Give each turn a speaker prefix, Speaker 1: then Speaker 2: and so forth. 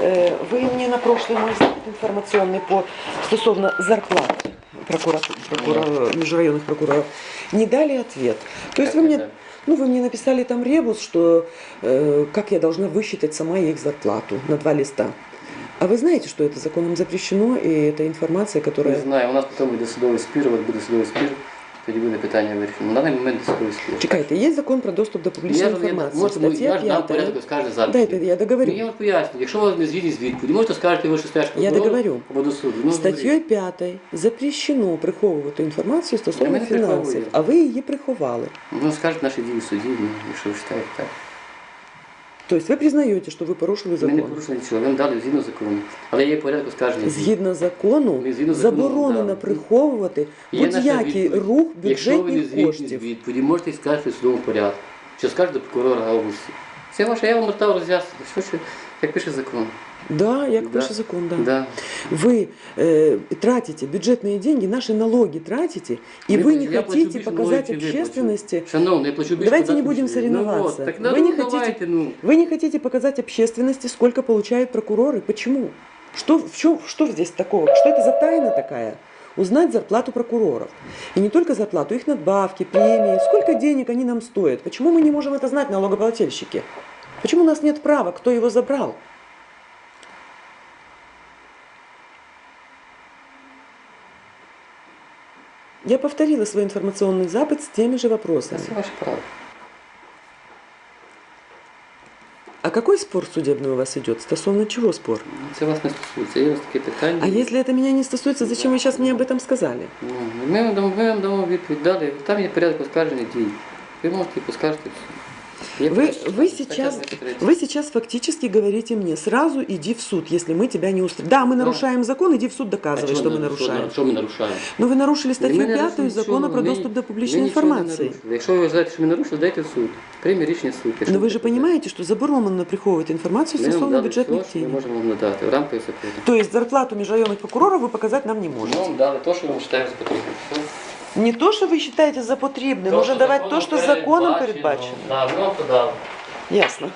Speaker 1: Е, Ви мені на прошлий мой запит інформаційний по стосовно зарплат прокурор, прокурор, межрайонных прокуроров не дали ответ. То есть
Speaker 2: Как
Speaker 1: вы
Speaker 2: не
Speaker 1: мне,
Speaker 2: дали?
Speaker 1: ну, вы мне написали там ребус, что э, как я должна высчитать сама их зарплату на два листа. А вы знаете, что это законом запрещено, и это інформація,
Speaker 2: Не
Speaker 1: которая...
Speaker 2: знаю, у нас потім буде судовий спір, от буде судовий спір, тоді питання вирішено. На даний момент судовий.
Speaker 1: Чекайте, є закон про доступ до публічної
Speaker 2: Я,
Speaker 1: інформації.
Speaker 2: можете, я ж дам
Speaker 1: 5.
Speaker 2: порядок скажете зараз.
Speaker 1: Дайте, я договорю.
Speaker 2: Ну, я вам поясню, якщо ви не згідні з відповіді, можете скажете ви, скажете
Speaker 1: Я договорю.
Speaker 2: або до суду. Ну,
Speaker 1: Статтєю 5 запрещено приховувати інформацію
Speaker 2: Ми
Speaker 1: стосовно
Speaker 2: не
Speaker 1: фінансів,
Speaker 2: приховуємо.
Speaker 1: а ви її приховали.
Speaker 2: Ну, скажете наші дії в суді, ну, якщо ви вважаєте так.
Speaker 1: Тобто ви признаєте, що ви порушили
Speaker 2: Ми не порушили нічого, нам дали згідно закону. Але є порядок скаження.
Speaker 1: Згідно закону,
Speaker 2: Ми згідно закону,
Speaker 1: заборонено
Speaker 2: да.
Speaker 1: приховувати
Speaker 2: Є наша
Speaker 1: будь-який
Speaker 2: відповідь.
Speaker 1: рух
Speaker 2: Якщо ви не
Speaker 1: бюджетних коштів.
Speaker 2: відповіді, можете сказати в судовому порядку. Що скажете до прокурора області. Це ваше, я вам дав роз'яснити, що, що, як пише закон.
Speaker 1: Да, як
Speaker 2: Да.
Speaker 1: пише закон, да.
Speaker 2: Да.
Speaker 1: Вы э, тратите бюджетные деньги, наши налоги тратите, и
Speaker 2: Ми-
Speaker 1: вы не
Speaker 2: я плачу
Speaker 1: хотите
Speaker 2: більше
Speaker 1: показать
Speaker 2: налогів, чим ви
Speaker 1: общественности,
Speaker 2: плачу. Шановний, я плачу більше
Speaker 1: Давайте не
Speaker 2: податків,
Speaker 1: будем
Speaker 2: ніж ви.
Speaker 1: соревноваться.
Speaker 2: Ну, от, так
Speaker 1: Вы
Speaker 2: ну,
Speaker 1: не
Speaker 2: давайте,
Speaker 1: хотите-
Speaker 2: ну.
Speaker 1: вы не хотите показать общественности, сколько получают прокуроры. Почему? Что, в чем, что здесь такого? Что это за тайна такая? Узнать зарплату прокуроров. И не только зарплату, их надбавки, премии, сколько денег они нам стоят. Почему мы не можем это знать, налогоплательщики? Почему у нас нет права, кто его забрал? Я повторила свой информационный запад с теми же
Speaker 2: Це
Speaker 1: вопросами.
Speaker 2: все ваше право.
Speaker 1: А какой спор судебный у вас идет? Стосовно чего спор?
Speaker 2: Це вас не стосується. Є у вас таке питання.
Speaker 1: А если это меня не стосуется, зачем вы сейчас мне об этом сказали?
Speaker 2: Ну, ми, вам дамо, ми вам дамо відповідь далі. Там є порядок оскарження дій. Ви можете поскаржити все. Є
Speaker 1: Вы,
Speaker 2: порядок.
Speaker 1: вы,
Speaker 2: Стаття
Speaker 1: сейчас,
Speaker 2: 23.
Speaker 1: вы сейчас фактически говорите мне, сразу иди в суд, если мы тебя не устроим. Да, мы нарушаем закон, иди в суд
Speaker 2: А
Speaker 1: доказывай,
Speaker 2: чого
Speaker 1: что мы
Speaker 2: ми-
Speaker 1: нарушаем.
Speaker 2: Що ми нарушаємо?
Speaker 1: Но вы нарушили
Speaker 2: Ми
Speaker 1: статью
Speaker 2: не
Speaker 1: 5
Speaker 2: нарушили
Speaker 1: закона
Speaker 2: нічого,
Speaker 1: про
Speaker 2: ми-
Speaker 1: доступ до
Speaker 2: ми
Speaker 1: публичной
Speaker 2: нічого не
Speaker 1: информации.
Speaker 2: нарушили. Якщо ви вважаєте, що ми нарушили, дайте в суд. Приймі рішення суд. якщо
Speaker 1: Но вы же
Speaker 2: так.
Speaker 1: понимаете, что заборонено приховывать информацию
Speaker 2: Ми вам
Speaker 1: стосовно
Speaker 2: дали все,
Speaker 1: бюджетных
Speaker 2: що ми
Speaker 1: денег.
Speaker 2: можемо вам надати в рамках закону.
Speaker 1: То есть зарплату межрайонных прокуроров вы показать нам не
Speaker 2: Ми
Speaker 1: можете.
Speaker 2: вам дали те, що ми вважаємо за потрібне.
Speaker 1: Не то, что вы считаете за потребное, нужно давать то, что законом передбачено.
Speaker 2: Ми вам подали.
Speaker 1: Ясно.